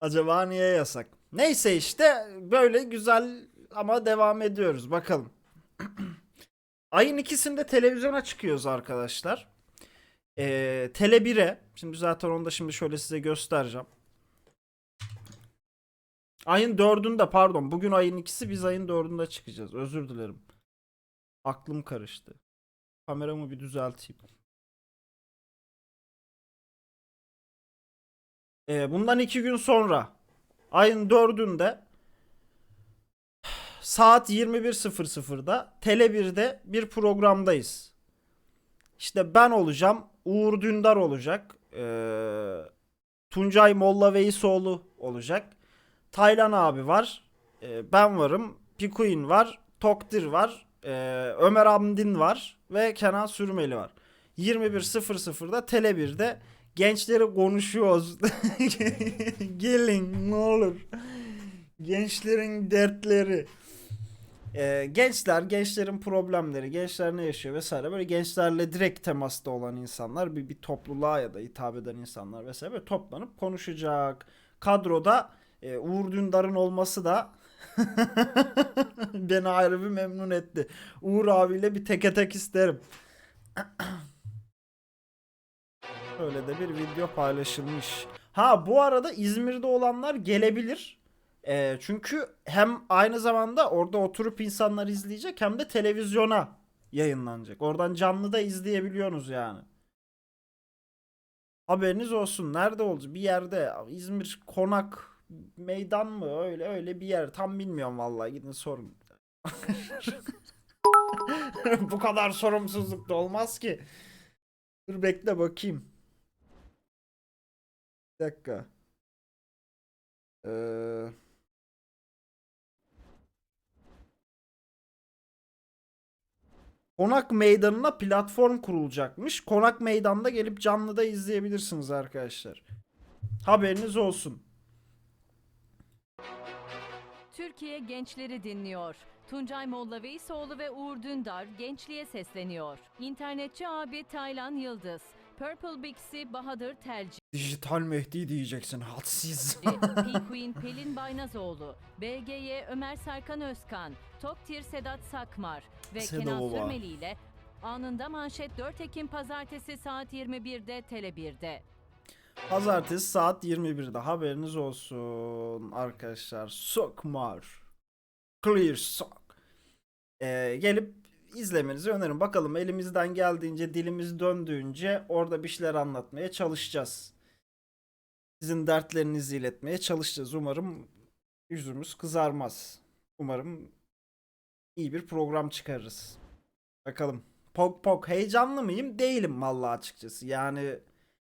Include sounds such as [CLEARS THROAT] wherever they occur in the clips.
Acaba niye yasak? Neyse işte böyle güzel ama devam ediyoruz. Bakalım. [CLEARS THROAT] Ayın ikisinde televizyona çıkıyoruz arkadaşlar. Ee, Tele 1'e. Şimdi zaten onu da şimdi şöyle size göstereceğim. Ayın dördünde pardon. Bugün ayın ikisi biz ayın dördünde çıkacağız. Özür dilerim. Aklım karıştı. Kameramı bir düzelteyim. E, bundan iki gün sonra ayın 4'ünde saat 21.00'da Tele1'de bir programdayız. İşte ben olacağım. Uğur Dündar olacak. E, Tuncay Molla Veysoğlu olacak. Taylan abi var. E, ben varım. Pikuin var. Tokdir var. E, Ömer Amdin var. Ve Kenan Sürmeli var. 21.00'da Tele1'de Gençlere konuşuyoruz. [LAUGHS] Gelin ne olur. Gençlerin dertleri. Ee, gençler, gençlerin problemleri, gençler ne yaşıyor vesaire. Böyle gençlerle direkt temasta olan insanlar, bir, bir topluluğa ya da hitap eden insanlar vesaire böyle toplanıp konuşacak. Kadroda e, Uğur Dündar'ın olması da [LAUGHS] beni ayrı bir memnun etti. Uğur abiyle bir teke tek isterim. [CLEARS THROAT] Öyle de bir video paylaşılmış. Ha bu arada İzmir'de olanlar gelebilir. Ee, çünkü hem aynı zamanda orada oturup insanlar izleyecek hem de televizyona yayınlanacak. Oradan canlı da izleyebiliyorsunuz yani. Haberiniz olsun. Nerede olacak? Bir yerde. İzmir Konak Meydan mı? Öyle öyle bir yer. Tam bilmiyorum vallahi. Gidin sorun. [LAUGHS] Bu kadar sorumsuzluk da olmaz ki. Dur bekle bakayım. Bir dakika. Ee... Konak Meydanı'na platform kurulacakmış. Konak Meydan'da gelip canlıda izleyebilirsiniz arkadaşlar. Haberiniz olsun. Türkiye gençleri dinliyor. Tuncay Molla Veysoğlu ve Uğur Dündar gençliğe sesleniyor. İnternetçi abi Taylan Yıldız, Purple Bix'i Bahadır Telci, Dijital Mehdi diyeceksin hadsiz. P-Queen [LAUGHS] Pelin Baynazoğlu, BGY Ömer Serkan Özkan, Toktir Sedat Sakmar ve Sedo Kenan baba. Sürmeli ile anında manşet 4 Ekim pazartesi saat 21'de Tele 1'de. Pazartesi saat 21'de haberiniz olsun arkadaşlar. Sokmar. Clear Sok. Ee, gelip izlemenizi öneririm. Bakalım elimizden geldiğince dilimiz döndüğünce orada bir şeyler anlatmaya çalışacağız. Sizin dertlerinizi iletmeye çalışacağız. Umarım yüzümüz kızarmaz. Umarım iyi bir program çıkarırız. Bakalım. Pok pok heyecanlı mıyım? Değilim vallahi açıkçası. Yani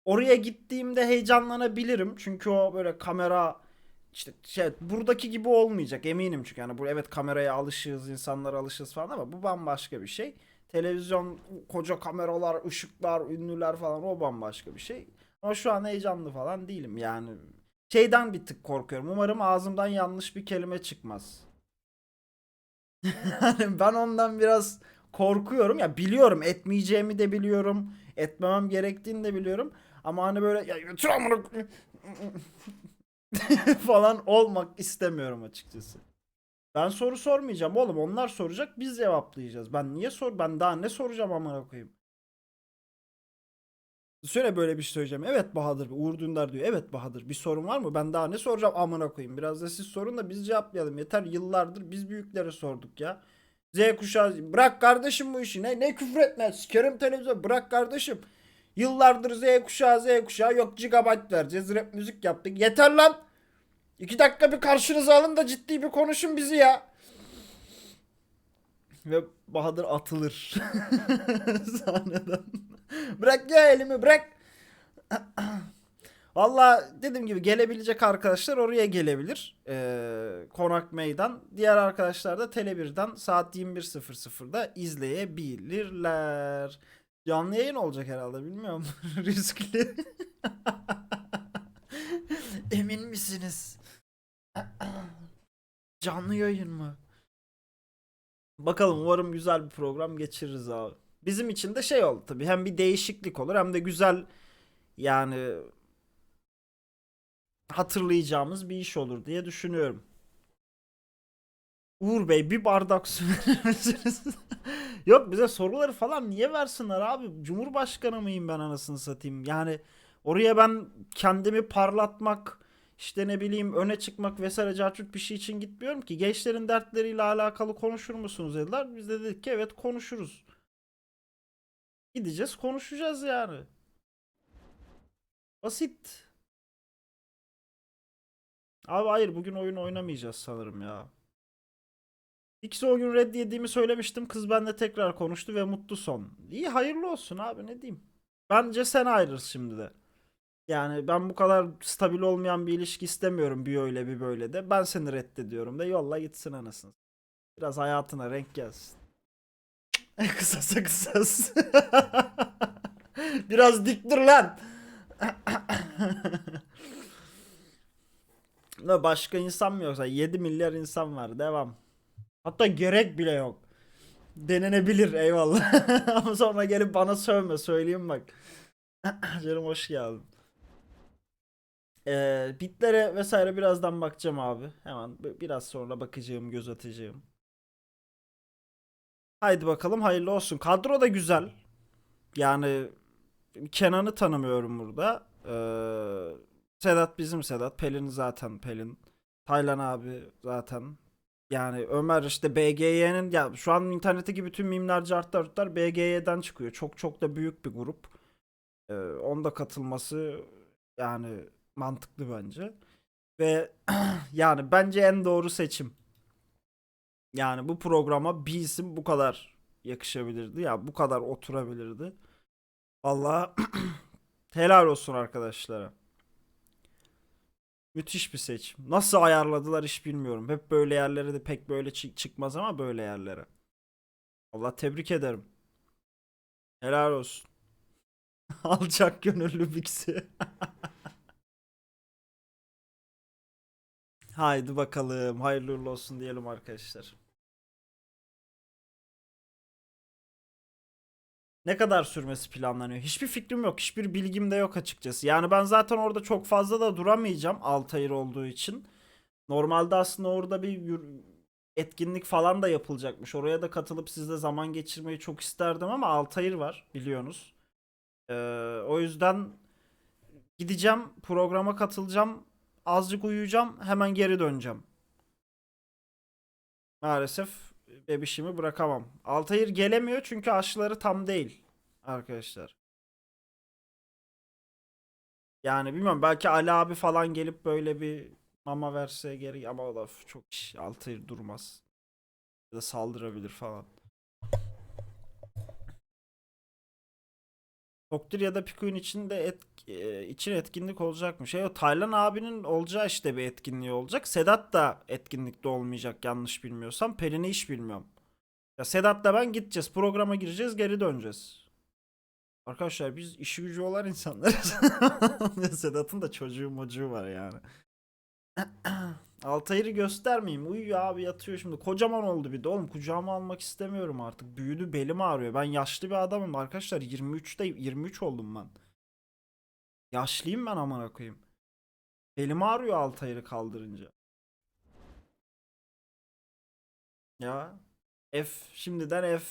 oraya gittiğimde heyecanlanabilirim. Çünkü o böyle kamera işte şey buradaki gibi olmayacak eminim çünkü yani bu evet kameraya alışığız, insanlara alışığız falan ama bu bambaşka bir şey. Televizyon koca kameralar, ışıklar, ünlüler falan o bambaşka bir şey. Ama şu an heyecanlı falan değilim yani. Şeyden bir tık korkuyorum. Umarım ağzımdan yanlış bir kelime çıkmaz. Yani ben ondan biraz korkuyorum. Ya biliyorum etmeyeceğimi de biliyorum. Etmemem gerektiğini de biliyorum. Ama hani böyle ya götür amına koyayım." [LAUGHS] falan olmak istemiyorum açıkçası. Ben soru sormayacağım oğlum. Onlar soracak biz cevaplayacağız. Ben niye sor? Ben daha ne soracağım amına koyayım? Söyle böyle bir şey söyleyeceğim. Evet Bahadır. Uğur Dündar diyor. Evet Bahadır. Bir sorun var mı? Ben daha ne soracağım amına koyayım. Biraz da siz sorun da biz cevaplayalım. Yeter yıllardır biz büyüklere sorduk ya. Z kuşağı bırak kardeşim bu işi. Ne, ne küfür etme. Sikerim televizyon. Bırak kardeşim. Yıllardır Z kuşağı Z kuşağı yok gigabyte vereceğiz. Rap müzik yaptık. Yeter lan. İki dakika bir karşınıza alın da ciddi bir konuşun bizi ya. Ve Bahadır atılır. [LAUGHS] Sahneden. [LAUGHS] bırak ya elimi bırak. [CLEARS THROAT] Valla dediğim gibi gelebilecek arkadaşlar oraya gelebilir. Ee, Konak Meydan. Diğer arkadaşlar da Tele1'den saat 21.00'da izleyebilirler. Canlı yayın olacak herhalde bilmiyorum. [LAUGHS] Riskli. [LAUGHS] Emin misiniz? [CLEARS THROAT] Canlı yayın mı? Bakalım umarım güzel bir program geçiririz abi. Bizim için de şey oldu tabii. Hem bir değişiklik olur hem de güzel yani hatırlayacağımız bir iş olur diye düşünüyorum. Uğur Bey bir bardak su [LAUGHS] verir misiniz? Yok bize soruları falan niye versinler abi? Cumhurbaşkanı mıyım ben anasını satayım? Yani oraya ben kendimi parlatmak, işte ne bileyim öne çıkmak vesaire carçurt bir şey için gitmiyorum ki. Gençlerin dertleriyle alakalı konuşur musunuz dediler. Biz de dedik ki evet konuşuruz. Gideceğiz konuşacağız yani. Basit. Abi hayır bugün oyun oynamayacağız sanırım ya. İkisi o gün red yediğimi söylemiştim. Kız benimle tekrar konuştu ve mutlu son. İyi hayırlı olsun abi ne diyeyim. Bence sen ayrıl şimdi de. Yani ben bu kadar stabil olmayan bir ilişki istemiyorum bir öyle bir böyle de. Ben seni reddediyorum da yolla gitsin anasını. Biraz hayatına renk gelsin. [LAUGHS] Kısasa kısas. [LAUGHS] Biraz dik dur [LAUGHS] lan. Başka insan mı yoksa 7 milyar insan var devam. Hatta gerek bile yok. Denenebilir eyvallah. Ama sonra gelip bana sövme söyleyeyim bak. [CLEARS THROAT] Canım hoş geldin. Ee, bitlere vesaire birazdan bakacağım abi. Hemen bi- biraz sonra bakacağım, göz atacağım. Haydi bakalım hayırlı olsun. Kadro da güzel. Yani Kenan'ı tanımıyorum burada. Ee, Sedat bizim Sedat. Pelin zaten Pelin. Taylan abi zaten. Yani Ömer işte BGY'nin ya şu an internetteki bütün mimler cartlar cartlar BGY'den çıkıyor. Çok çok da büyük bir grup. Ee, onda katılması yani mantıklı bence. Ve [CLEARS THROAT] yani bence en doğru seçim. Yani bu programa bir isim bu kadar yakışabilirdi. Ya bu kadar oturabilirdi. Vallahi [CLEARS THROAT] helal olsun arkadaşlara. Müthiş bir seçim. Nasıl ayarladılar hiç bilmiyorum. Hep böyle yerlere de pek böyle çı- çıkmaz ama böyle yerlere. Allah tebrik ederim. Helal olsun. [LAUGHS] Alçak gönüllü Bixi. [LAUGHS] Haydi bakalım. Hayırlı olsun diyelim arkadaşlar. Ne kadar sürmesi planlanıyor? Hiçbir fikrim yok. Hiçbir bilgim de yok açıkçası. Yani ben zaten orada çok fazla da duramayacağım Altayır olduğu için. Normalde aslında orada bir etkinlik falan da yapılacakmış. Oraya da katılıp sizle zaman geçirmeyi çok isterdim ama Altayır var biliyorsunuz. Ee, o yüzden gideceğim, programa katılacağım, azıcık uyuyacağım, hemen geri döneceğim. Maalesef bebişimi bırakamam. Altayır gelemiyor çünkü aşıları tam değil arkadaşlar. Yani bilmiyorum belki Ali abi falan gelip böyle bir mama verse geri ama o da çok iş. Altayır durmaz. Ya da saldırabilir falan. Toktir ya da Piku'nun içinde et, e, için etkinlik olacakmış. Şey o Taylan abinin olacağı işte bir etkinliği olacak. Sedat da etkinlikte olmayacak yanlış bilmiyorsam. Pelin'i hiç bilmiyorum. Ya Sedat'la ben gideceğiz. Programa gireceğiz geri döneceğiz. Arkadaşlar biz işi gücü olan insanlarız. [LAUGHS] Sedat'ın da çocuğu mocuğu var yani. [CLEARS THROAT] Altayır'ı göstermeyeyim. Uyuyor abi yatıyor şimdi. Kocaman oldu bir de oğlum. Kucağıma almak istemiyorum artık. Büyüdü belim ağrıyor. Ben yaşlı bir adamım arkadaşlar. 23'te 23 oldum ben. Yaşlıyım ben aman koyayım. Belim ağrıyor Altayır'ı kaldırınca. Ya. F. Şimdiden F.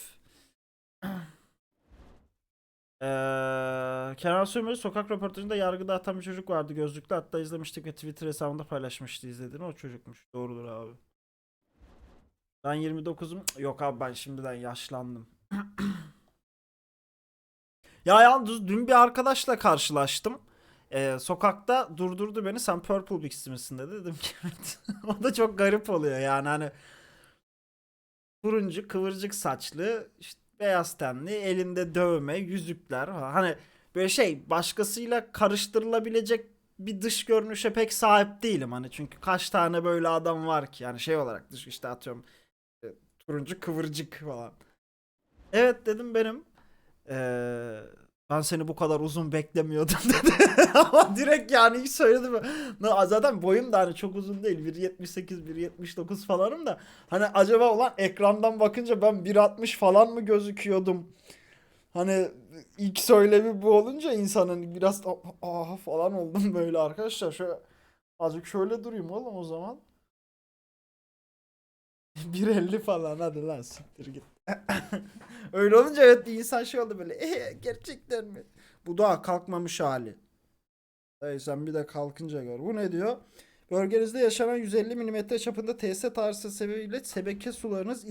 [CLEARS THROAT] Eee Kenan Sömür sokak röportajında yargıda atan bir çocuk vardı gözlüklü hatta izlemiştik ve Twitter hesabında paylaşmıştı izlediğini o çocukmuş. Doğrudur abi. Ben 29'um. Yok abi ben şimdiden yaşlandım. [CLEARS THROAT] ya yalnız dün bir arkadaşla karşılaştım. Eee, sokakta durdurdu beni. Sen Purple Bix'i misin dedi. Dedim ki [LAUGHS] o da çok garip oluyor yani hani turuncu kıvırcık saçlı işte beyaz tenli elinde dövme yüzükler hani böyle şey başkasıyla karıştırılabilecek bir dış görünüşe pek sahip değilim hani çünkü kaç tane böyle adam var ki yani şey olarak dış işte atıyorum e, turuncu kıvırcık falan. Evet dedim benim. Ee, ben seni bu kadar uzun beklemiyordum [LAUGHS] dedi. Ama direkt yani hiç söyledim. Na- Zaten boyum da hani çok uzun değil. 1.78, 1.79 falanım da. Hani acaba ulan ekrandan bakınca ben 1.60 falan mı gözüküyordum? Hani ilk söylemi bu olunca insanın biraz ah falan oldum böyle arkadaşlar. Şöyle Azıcık şöyle durayım oğlum o zaman. [LAUGHS] 1.50 falan hadi lan siktir git. [LAUGHS] Öyle olunca evet insan şey oldu böyle. "Ee, gerçekten mi? Bu daha kalkmamış hali. Dayı sen bir de kalkınca gör. Bu ne diyor? Bölgenizde yaşanan 150 mm çapında TS tarzı sebebiyle sebeke sularınız